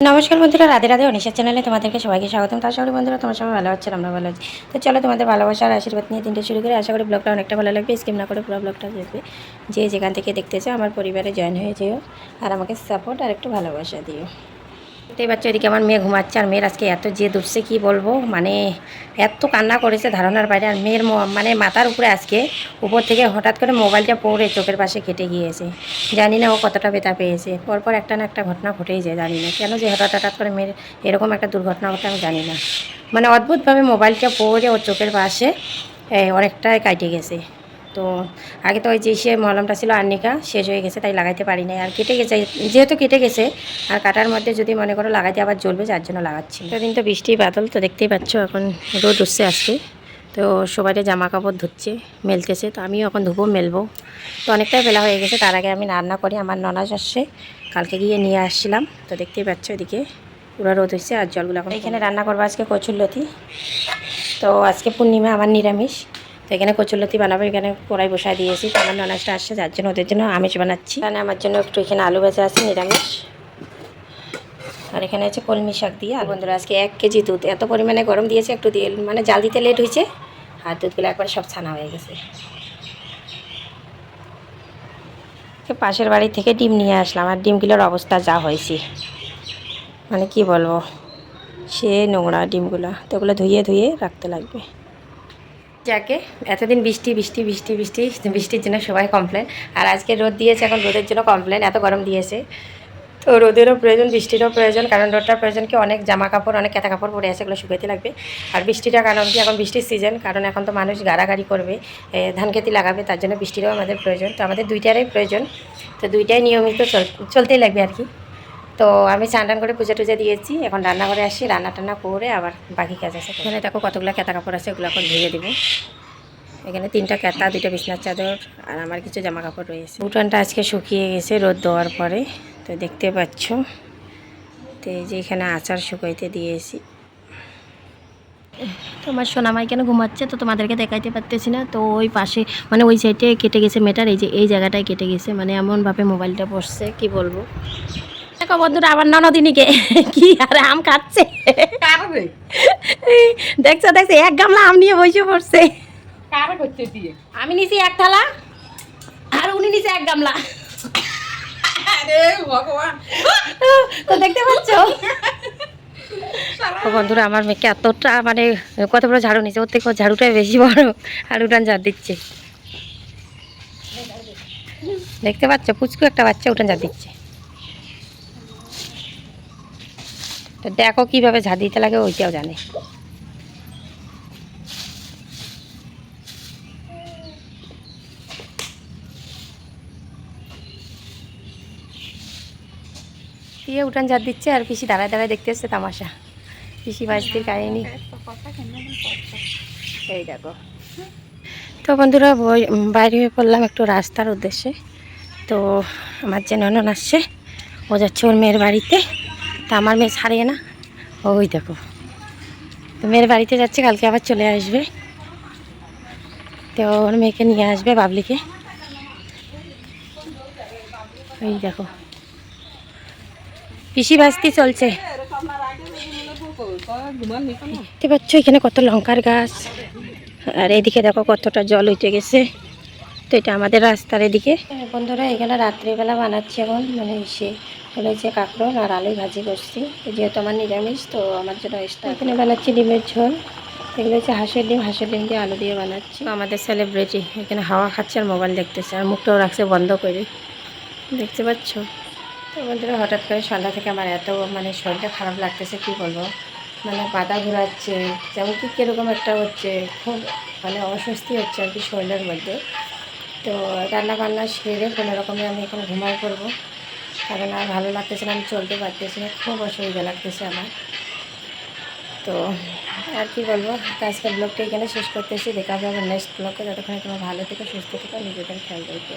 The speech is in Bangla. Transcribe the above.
নমস্কার বন্ধুরা, রাধে রাধে অনিশা চ্যানেলে তোমাদেরকে সবাইকে স্বাগতম। তার সঙ্গে বন্ধুরা তোমার সবাই ভালো হচ্ছে আমরা ভালো আছি। তো চলো তোমাদের ভালোবাসার আশীর্বাদ নিয়ে তিনটে শুরু করে। আশা করি ব্লগটা অনেকটা ভালো লাগবে। স্কিম না করে পুরো ব্লগটা দেখবে। যে যেখান থেকে দেখতেছো, আমার পরিবারে জয়েন হয়ে যেও। আর আমাকে সাপোর্ট আর একটু ভালোবাসা দিও। দেখতেই পাচ্ছ, এদিকে আমার মেয়ে ঘুমাচ্ছে আর মেয়ের আজকে এত যে দুটছে কি বলব? মানে এত কান্না করেছে ধারণার বাইরে। আর মেয়ের মানে মাথার উপরে আজকে, উপর থেকে হঠাৎ করে মোবাইলটা পড়ে চোখের পাশে কেটে গিয়েছে। জানি না ও কতটা ব্যথা পেয়েছে। পরপর একটা না একটা ঘটনা ঘটেই যায়, জানি না। কেন যে হঠাৎ হঠাৎ করে মেয়ের এরকম একটা দুর্ঘটনা ঘটে, আমি জানি না। মানে অদ্ভুতভাবে মোবাইলটা পড়ে ওর চোখের পাশে অনেকটাই কাটে গেছে। তো আগে তো ওই যে সে মলমটা ছিল আর্নিকা শেষ হয়ে গেছে তাই লাগাইতে পারি নাই। আর কেটে গেছে যেহেতু কেটে গেছে আর কাটার মধ্যে যদি মনে করো লাগাইতে আবার জ্বলবে যার জন্য লাগাচ্ছি। দিন তো বৃষ্টি বাদল তো দেখতেই পাচ্ছ এখন রোদ উঠছে আজকে। তো সবাই জামা কাপড় ধুচ্ছে মেলতেছে তো আমিও এখন ধুবো মেলবো। তো অনেকটাই বেলা হয়ে গেছে তার আগে আমি রান্না করি আমার ননাজ আসছে কালকে গিয়ে নিয়ে আসছিলাম। তো দেখতেই পাচ্ছ এদিকে পুরো রোদ হচ্ছে আর জলগুলো এখন এখানে রান্না করব আজকে কচুর লতি। তো আজকে পূর্ণিমা আমার নিরামিষ। তো এখানে কচুরলতি বানাবো এখানে কড়াই বসায় দিয়েছি। আমার ননাজটা আসছে যার জন্য ওদের জন্য আমিষ বানাচ্ছি। এখানে আমার জন্য একটু এখানে আলু ভাজা আছে নিরামিষ। আর এখানে আছে কলমি শাক দিয়ে আর বন্ধুরা আজকে এক কেজি দুধ। এত পরিমাণে গরম দিয়েছে একটু দিয়ে মানে জাল দিতে লেট হয়েছে। আর দুধগুলো একবার সব ছানা হয়ে গেছে। পাশের বাড়ি থেকে ডিম নিয়ে আসলাম। আর ডিমগুলোর অবস্থা যা হয়েছে। মানে কি বলব? সে নোংরা ডিমগুলো। তো ওগুলো ধুয়ে ধুয়ে রাখতে লাগবে। যাকে এতদিন বৃষ্টি বৃষ্টি বৃষ্টি বৃষ্টি, বৃষ্টির জন্য সবাই কমপ্লেন আর আজকে রোদ দিয়েছে, এখন রোদের জন্য কমপ্লেন এত গরম দিয়েছে। তো রোদেরও প্রয়োজন, বৃষ্টিরও প্রয়োজন, কারণ রোদটার প্রয়োজন কি? অনেক জামা কাপড় অনেক কেতা কাপড় পরে আছে, এগুলো শুকাইতে লাগবে। আর বৃষ্টিটা কারণ কি? এখন বৃষ্টির সিজন কারণ এখন তো মানুষ গাড়াগাড়ি করবে ধান খেতি লাগাবে, তার জন্য বৃষ্টিরও আমাদের প্রয়োজন। তো আমাদের দুইটারই প্রয়োজন। তো দুইটাই নিয়মিত চল, চলতেই লাগবে আর কি। তো আমি চান টান করে পূজা টুজা দিয়েছি, এখন রান্না করে আসি, রান্না টান্না করে আবার বাকি কাজ আছে। এখানে দেখো কতগুলো কেতা কাপড় আছে এগুলো এখন ধুয়ে দেবো। এখানে তিনটা কেতা দুইটা বিছনার চাদর আর আমার কিছু জামা কাপড় রয়েছে। উঠানটা আজকে শুকিয়ে গেছে, রোদ দেওয়ার পরে। তো দেখতে পাচ্ছ, তো এই যে এখানে আচার শুকাইতে দিয়েছি। তোমার সোনামাই কেন ঘুমাচ্ছে? তো তোমাদেরকে দেখাইতে পারতেছি না। তো ওই পাশে মানে ওই সাইডে কেটে গেছে মেটার, এই যে এই জায়গাটায় কেটে গেছে। মানে এমনভাবে মোবাইলটা পড়ছে কি বলব? দেখো বন্ধুরা আমার ননদিনীকে। কি আরে আম খাচ্ছে? দেখছ দেখছ এক গামলা আম নিয়ে বসে পড়ছে। আমি নিছি এক থালা আর উনি নিছে এক গামলা। তো দেখতে পাচ্ছ? বন্ধুরা আমার মেয়েকে এতটা মানে কত বড় ঝাড়ু নিছে ওর থেকে ঝাড়ুটাই বেশি বড়। আর উঠান ঝাড় দিচ্ছে। দেখতে পাচ্ছ পুচকু একটা বাচ্চা উঠান ঝাড় দিচ্ছে। তো দেখো কীভাবে ঝাঁ দিতে লাগে, ওইটাও জানে। দিয়ে উঠান ঝাড় দিচ্ছে আর পিসি দাঁড়ায় দাঁড়ায় দেখতে এসছে তামাশা। পিসি বাজতির কাহিনি। এই দেখো। তো বন্ধুরা, বই- বাইরে হয়ে পড়লাম একটু রাস্তার উদ্দেশ্যে। তো আমার যে ননন আসছে, ও যাচ্ছে ওর মেয়ের বাড়িতে। তা আমার মেয়ে ছাড়িয়ে না? ওই দেখো। তো মেয়ের বাড়িতে যাচ্ছে, কালকে আবার চলে আসবে। তো ওর মেয়েকে নিয়ে আসবে বাবলিকে। এই দেখো। পিসি বাস্তি চলছে। দেখতে পাচ্ছ এখানে কত লঙ্কার গাছ। আর এদিকে দেখো কতটা জল উঠে গেছে। তো এটা আমাদের রাস্তার এদিকে। বন্ধুরা এখানে রাত্রিবেলা বানাচ্ছি এখন মানে সে হয়েছে কাঁকড়ন আর আলু ভাজি করছি। যেহেতু আমার নিরামিষ তো আমার জন্য এক্সট্রা এখানে বানাচ্ছি ডিমের ঝোল। এগুলো হচ্ছে হাঁসের ডিম হাঁসের ডিম দিয়ে আলু দিয়ে বানাচ্ছি। আমাদের সেলিব্রিটি এখানে হাওয়া খাচ্ছে আর মোবাইল দেখতেছে আর মুখটাও রাখছে বন্ধ করে। দেখতে পাচ্ছ? তো বন্ধুরা হঠাৎ করে সন্ধ্যা থেকে আমার এত মানে শরীরটা খারাপ লাগতেছে কি বলব? মানে পাতা ঘোরাচ্ছে যেমন কি কীরকম একটা হচ্ছে খুব মানে অস্বস্তি হচ্ছে আর কি শরীরের মধ্যে। তো রান্না বান্না সেরে কোনো রকমে আমি এখন ঘুমাই করব। কারণ আর ভালো লাগতেছে না, আমি চলতে পারতেছি না, খুব অসুবিধা লাগতেছে আমার। তো আর কি বলব আজকের ব্লগটা এখানে শেষ করতেছি। দেখা যাবে নেক্সট ব্লগে। যতক্ষণ তোমার ভালো থেকে, সুস্থ থেকে, নিজেদের খেয়াল রাখবে